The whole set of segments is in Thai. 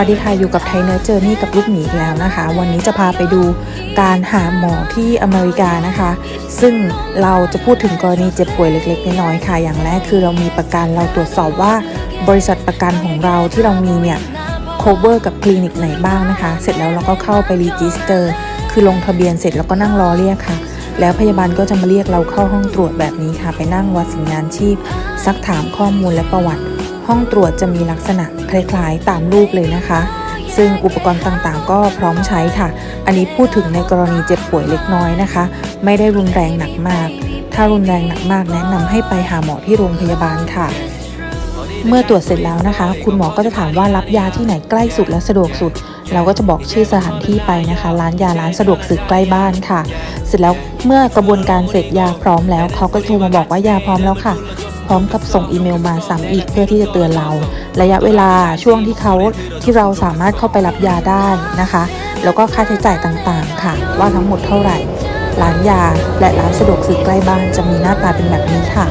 สวัสดีค่ะ อยู่กับไทยเนอร์เจอร์นี่กับลูกหมีอีกแล้วนะคะ วันนี้จะพาไปดูการหาหมอที่อเมริกานะคะ ซึ่งเราจะพูดถึงกรณีเจ็บป่วยเล็กๆน้อยๆค่ะ อย่างแรกคือเรามีประกันเราตรวจสอบว่าบริษัทประกันของเราที่เรามีเนี่ย cover กับคลินิกไหนบ้างนะคะ เสร็จแล้วเราก็เข้าไปรีจิสเตอร์ คือลงทะเบียนเสร็จแล้วก็นั่งรอเรียกค่ะ แล้วพยาบาลก็จะมาเรียกเราเข้าห้องตรวจแบบนี้ค่ะ ไปนั่งวัดสัญญาณชีพซักถามข้อมูลและประวัติ ห้องตรวจจะมีลักษณะคล้ายๆตามรูปเลยนะคะ ซึ่งอุปกรณ์ต่างๆ ก็พร้อมใช้ค่ะ อันนี้พูดถึงในกรณีเจ็บป่วยเล็กน้อยนะคะ ไม่ได้รุนแรงหนักมาก ถ้ารุนแรงหนักมากแนะนำให้ไปหาหมอที่โรงพยาบาลค่ะ เมื่อตรวจเสร็จแล้วนะคะ คุณหมอก็จะถามว่ารับยาที่ไหนใกล้สุดและสะดวกสุด เราก็จะบอกชื่อสถานที่ไปนะคะ ร้านยาร้านสะดวกซื้อใกล้บ้านค่ะ เสร็จแล้วเมื่อกระบวนการเสร็จยาพร้อมแล้วเขาก็โทรมาบอกว่ายาพร้อมแล้วค่ะ พร้อมกับส่งอีเมลมาซ้ำอีกเพื่อที่จะเตือนเรา ระยะเวลาช่วงที่เขาที่เราสามารถเข้าไปรับยาได้นะคะ แล้วก็ค่าใช้จ่ายต่างๆ ค่ะ ว่าทั้งหมดเท่าไหร่ ร้านยาและร้านสะดวกซื้อใกล้บ้านจะมีหน้าตาเป็นแบบนี้ค่ะ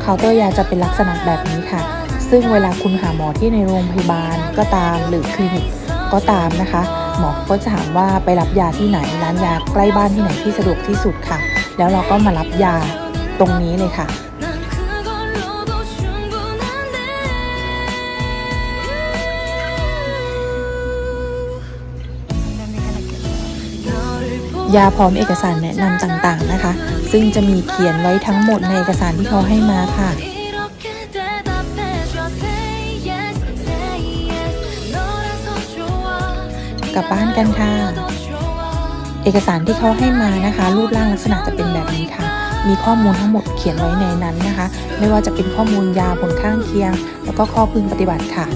เคาน์เตอร์ยาจะเป็นลักษณะแบบนี้ค่ะ ซึ่งเวลาคุณหาหมอที่ในโรงพยาบาลก็ตามหรือคลินิกก็ตามนะคะ หมอก็จะถามว่าไปรับยาที่ไหนร้านยาใกล้บ้านที่ไหนที่สะดวกที่สุดค่ะ แล้วเราก็มารับยาตรงนี้เลยค่ะยาพร้อมเอกสารแนะนำต่างๆนะคะ ซึ่งจะมีเขียนไว้ทั้งหมดในเอกสารที่เขาให้มาค่ะ กลับบ้านกันค่ะ เอกสารที่เขาให้มานะคะ รูปร่างลักษณะจะเป็นแบบนี้ค่ะ มีข้อมูลทั้งหมดเขียนไว้ในนั้นนะคะ ไม่ว่าจะเป็นข้อมูลยาผลข้างเคียง แล้วก็ข้อพึงปฏิบัติค่ะ